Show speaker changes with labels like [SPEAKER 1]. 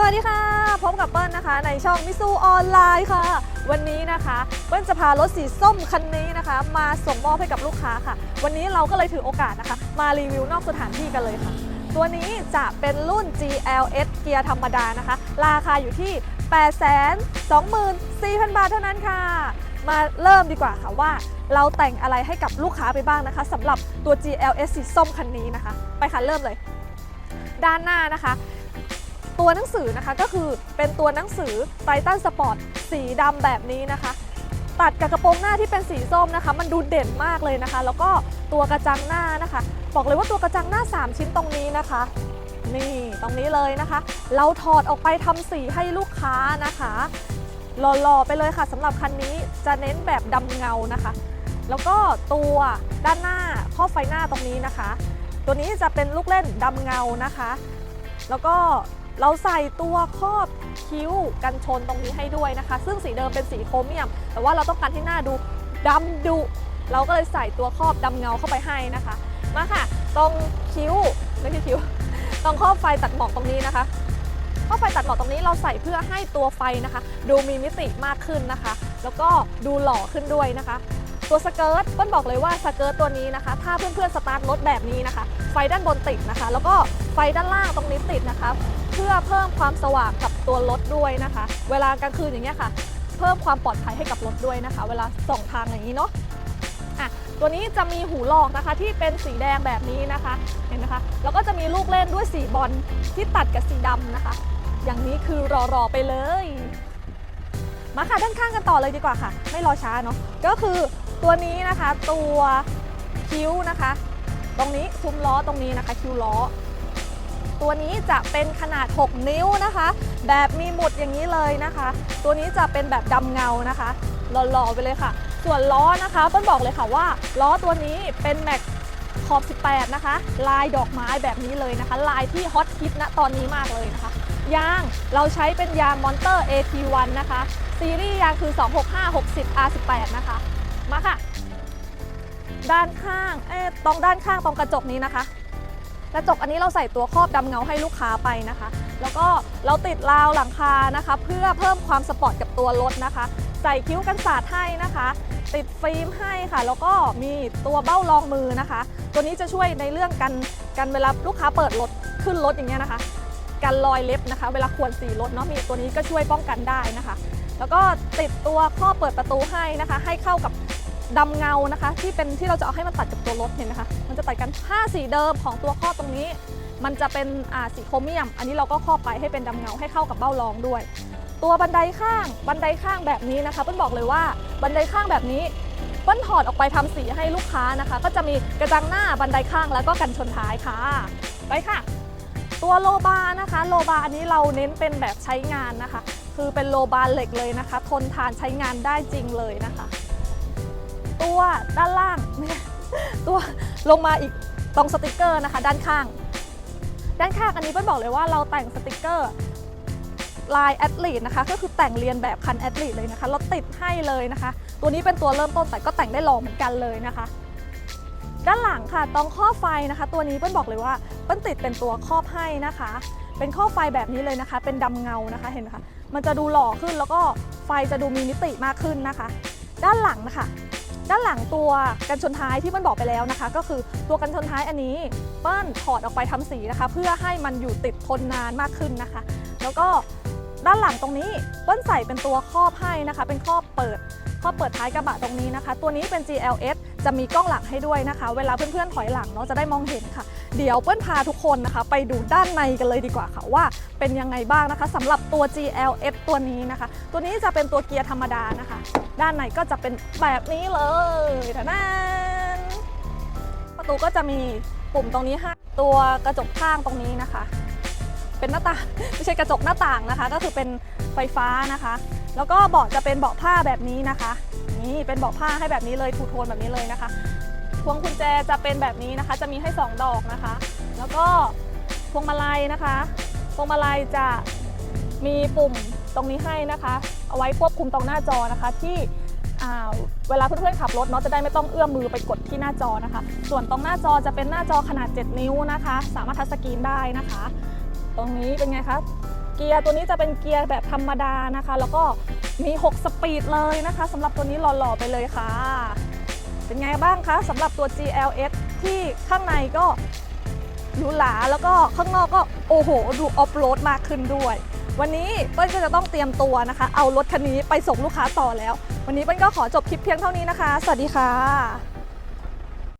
[SPEAKER 1] สวัสดีค่ะ พบกับเปิ้ลนะคะ ในช่องมิซูออนไลน์ค่ะ วันนี้นะคะ เปิ้ลจะพารถสีส้มคันนี้นะคะ มาส่งมอบให้กับลูกค้าค่ะ วันนี้เราก็เลยถือโอกาสนะคะ มารีวิวนอกสถานที่กันเลยค่ะ ตัวนี้จะเป็นรุ่น GLS เกียร์ธรรมดานะคะ ราคาอยู่ที่ 824,000 บาทเท่านั้นค่ะ มาเริ่มดีกว่าค่ะว่า เราแต่งอะไรให้กับลูกค้าไปบ้างนะคะสำหรับตัว GLS สีส้มคันนี้นะคะ ไปค่ะเริ่มเลย ด้านหน้านะคะ ตัวหนังสือนะคะก็คือเป็นตัวหนังสือไททันสปอร์ตสีดำแบบนี้นะคะ ตัดกับกระโปรงหน้าที่เป็นสีส้มนะคะ มันดูเด่นมากเลยนะคะ แล้วก็ตัวกระจังหน้านะคะ บอกเลยว่าตัวกระจังหน้า 3 ชิ้นตรงนี้นะคะ นี่ตรงนี้เลยนะคะ เราถอดออกไปทำสีให้ลูกค้านะคะหล่อๆไปเลยค่ะสำหรับคันนี้จะเน้นแบบดำเงานะคะ แล้วก็ตัวด้านหน้าข้อไฟหน้าตรงนี้นะคะ ตัวนี้จะเป็นลูกเล่นดำเงานะคะ แล้วก็ เราใส่ตัวครอบคิ้วกันชนตรงนี้ให้ด้วยนะคะ ซึ่งสีเดิมเป็นสีโครเมียม แต่ว่าเราต้องการให้หน้าดูดำดุ เราก็เลยใส่ตัวครอบดำเงาเข้าไปให้นะคะ มาค่ะ ตรงคิ้วไม่ใช่คิ้ว ตรงครอบไฟตัดหมอกตรงนี้นะคะครอบไฟตัดหมอกตรงนี้เราใส่เพื่อให้ตัวไฟนะคะ ดูมีมิติมากขึ้นนะคะ แล้วก็ดูหล่อขึ้นด้วยนะคะ ตัวสเกิร์ตเปิ้ลบอกเลยว่าสเกิร์ตตัวนี้นะคะ ถ้าเพื่อนๆสตาร์ทรถแบบนี้นะคะ ไฟด้านบนติดนะคะ แล้วก็ไฟด้านล่างตรงนี้ติดนะคะ เพื่อเพิ่มความสว่างกับตัวรถด้วยนะคะ เวลากลางคืนอย่างเงี้ยค่ะ เพิ่มความปลอดภัยให้กับรถด้วยนะคะ เวลาส่องทางอย่างนี้เนาะอะตัวนี้จะมีหูหลอกนะคะที่เป็นสีแดงแบบนี้นะคะ เห็นไหมคะแล้วก็จะมีลูกเล่นด้วยสีบอลที่ตัดกับสีดำนะคะ อย่างนี้คือรอๆไปเลย มาค่ะด้านข้างกันต่อเลยดีกว่าค่ะ ไม่รอช้าเนาะก็คือ ตัวนี้นะคะตัวคิ้วนะคะ ตรงนี้ซุ้มล้อตรงนี้นะคะ คิ้วล้อ ตัวนี้จะเป็นขนาด 6 นิ้วนะคะ แบบมีหมุดอย่างนี้เลยนะคะ ตัวนี้จะเป็นแบบดำเงานะคะหล่อๆไปเลยค่ะ ส่วนล้อนะคะเปิ้ลบอกเลยค่ะว่า ล้อตัวนี้เป็นแม็กขอบ 18 นะคะ ลายดอกไม้แบบนี้เลยนะคะ ลายที่ฮอตฮิตณตอนนี้มากเลยนะคะ ยางเราใช้เป็นยางมอนเตอร์ AT1 นะคะ ซีรีส์ยางคือ 265 60 R18 นะคะ มาค่ะ ด้านข้างเอ๊ตรงด้านข้างตรงกระจกนี้นะคะ กระจกอันนี้เราใส่ตัวครอบดำเงาให้ลูกค้าไปนะคะ แล้วก็เราติดราวหลังคานะคะ เพื่อเพิ่มความสปอร์ตกับตัวรถนะคะ ใส่คิ้วกันสาดให้นะคะ ติดฟิล์มให้ค่ะ แล้วก็มีตัวเบ้ารองมือนะคะ ตัวนี้จะช่วยในเรื่องกันกันเวลาลูกค้าเปิดรถขึ้นรถอย่างเงี้ยนะคะกันรอยเล็บนะคะ เวลาขวนสีรถเนาะมีตัวนี้ก็ช่วยป้องกันได้นะคะ แล้วก็ติดตัวข้อเปิดประตูให้นะคะ ให้เข้ากับ ดำเงานะคะ ที่เป็นที่เราจะเอาให้มันตัดกับตัวรถเห็นไหมคะมันจะตัดกันผ้าสีเดิมของตัวข้อตรงนี้ มันจะเป็นสีโครเมียม อันนี้เราก็ครอบไปให้เป็นดำเงาให้เข้ากับเบ้ารองด้วย ตัวบันไดข้างบันไดข้างแบบนี้นะคะเปิ้ลบอกเลยว่าบันไดข้างแบบนี้เปิ้ลถอดออกไปทำสีให้ลูกค้านะคะ ก็จะมีกระจังหน้าบันไดข้างแล้วก็กันชนท้ายค่ะ ไปค่ะ ตัวโลบานะคะโลบาอันนี้เราเน้นเป็นแบบใช้งานนะคะ คือเป็นโลบาเหล็กเลยนะคะ ทนทานใช้งานได้จริงเลยนะคะ ตัวด้านล่าง ตัวลงมาอีกตรงสติกเกอร์นะคะ ด้านข้าง ด้านข้างอันนี้เปิ้ลบอกเลยว่าเราแต่งสติกเกอร์ลายแอดลีดนะคะก็คือแต่งเรียนแบบคันแอดลีดเลยนะคะเราติดให้เลยนะคะ ตัวนี้เป็นตัวเริ่มต้นแต่ก็แต่งได้ลองเหมือนกันเลยนะคะ ด้านหลังค่ะตรงข้อไฟนะคะ ตัวนี้เปิ้ลบอกเลยว่าเปิ้ลติดเป็นตัวครอบให้นะคะ เป็นข้อไฟแบบนี้เลยนะคะ เป็นดำเงานะคะเห็นไหมคะมันจะดูหล่อขึ้นแล้วก็ไฟจะดูมีมิติมากขึ้นนะคะ ด้านหลังนะคะ ด้านหลังตัวกันชนท้ายที่เปิ้ลบอกไปแล้วนะคะ ก็คือตัวกันชนท้ายอันนี้เปิ้ลถอดออกไปทำสีนะคะ เพื่อให้มันอยู่ติดทนนานมากขึ้นนะคะ แล้วก็ด้านหลังตรงนี้เปิ้ลใส่เป็นตัวครอบให้นะคะ เป็นครอบเปิดครอบเปิดท้ายกระบะตรงนี้นะคะ ตัวนี้เป็น GLS จะมีกล้องหลังให้ด้วยนะคะ เวลาเพื่อนๆถอยหลังเนาะจะได้มองเห็นค่ะ เดี๋ยวเปิ้ลพาทุกคนนะคะ ไปดูด้านในกันเลยดีกว่าค่ะว่าเป็นยังไงบ้างนะคะสำหรับตัว GLS ตัวนี้นะคะ ตัวนี้จะเป็นตัวเกียร์ธรรมดานะคะ ด้านในก็จะเป็นแบบนี้เลยทะนานประตูก็จะมีปุ่มตรงนี้ให้ตัวกระจกข้างตรงนี้นะคะ เป็นหน้าต่างไม่ใช่กระจกหน้าต่างนะคะ ก็คือเป็นไฟฟ้านะคะ แล้วก็เบาะจะเป็นเบาะผ้าแบบนี้นะคะนี่เป็นเบาะผ้าให้แบบนี้เลยทูโทนแบบนี้เลยนะคะ วงกุญแจจะเป็นแบบนี้นะคะ จะมีให้ 2 ดอกนะคะ แล้วก็พวงมาลัยนะคะ พวงมาลัยจะมีปุ่มตรงนี้ให้นะคะ เอาไว้ควบคุมตรงหน้าจอนะคะ ที่เวลาเพื่อนๆขับรถเนาะจะได้ไม่ต้องเอื้อมมือไปกดที่หน้าจอนะคะ ส่วนตรงหน้าจอจะเป็นหน้าจอขนาด 7 นิ้วนะคะ สามารถทัชสกรีนได้นะคะ ตรงนี้เป็นไงคะ
[SPEAKER 2] เกียร์ตัวนี้จะเป็นเกียร์แบบธรรมดานะคะ แล้วก็มี 6 สปีดเลยนะคะสำหรับตัวนี้หล่อๆไปเลยค่ะ เป็นไงบ้างคะสำหรับตัว GLS ที่ข้างในก็หรูหราแล้วก็ข้างนอกก็โอ้โห ดูออฟโรดมากขึ้นด้วย วันนี้เปิ้ลก็จะต้องเตรียมตัวนะคะ เอารถคันนี้ไปส่งลูกค้าต่อแล้ว วันนี้เปิ้ลก็ขอจบคลิปเพียงเท่านี้นะคะ สวัสดีค่ะ